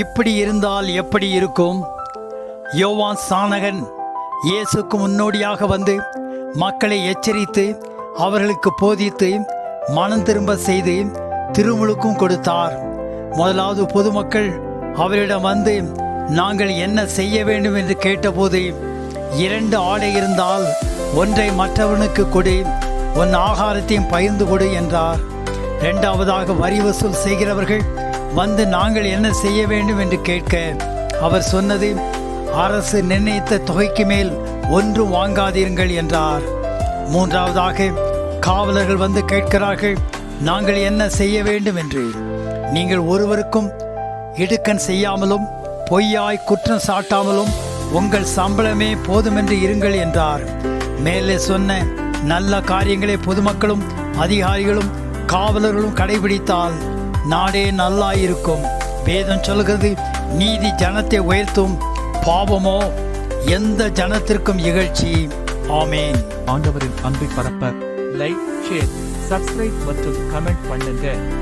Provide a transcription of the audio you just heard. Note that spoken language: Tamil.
இப்படி இருந்தால் எப்படி இருக்கும்? யோவான் சாணகன் இயேசுக்கு முன்னோடியாக வந்து மக்களை எச்சரித்து அவர்களுக்கு போதித்து மனம் திரும்ப செய்து திருமுழுக்கும் கொடுத்தார். முதலாவது பொதுமக்கள் அவரிடம் வந்து நாங்கள் என்ன செய்ய வேண்டும்? என்று கேட்டபோது இரண்டு ஆடை இருந்தால் ஒன்றை மற்றவனுக்கு கொடு உன் ஆகாரத்தையும் பகிர்ந்து கொடு என்றார். இரண்டாவதாக வரி வசூல் செய்கிறவர்கள் வந்து நாங்கள் என்ன செய்ய வேண்டும் என்று கேட்க அவர் சொன்னது அரசு நிர்ணயித்த தொகைக்கு மேல் ஒன்றும் வாங்காதீர்கள் என்றார். மூன்றாவதாக காவலர்கள் வந்து கேட்கிறார்கள் நாங்கள் என்ன செய்ய வேண்டும் என்று? நீங்கள் ஒருவருக்கும் இடுக்கண் செய்யாமலும் பொய்யாய் குற்றம் சாட்டாமலும் உங்கள் சம்பளமே போதுமென்று இருங்கள் என்றார். மேலே சொன்ன நல்ல காரியங்களை பொதுமக்களும் அதிகாரிகளும் காவலர்களும் கடைபிடித்தால் நாடே நல்லாயிருக்கும். வேதம் சொல்கிறது நீதி ஜனத்தை உயர்த்தும் பாவமோ? எந்த ஜனத்திற்கும் இகழ்ச்சி. ஆமேன். ஆண்டவரின் அன்பை பரப்ப லைக் ஷேர் சப்ஸ்கிரைப் மற்றும் கமெண்ட் பண்ணுங்க.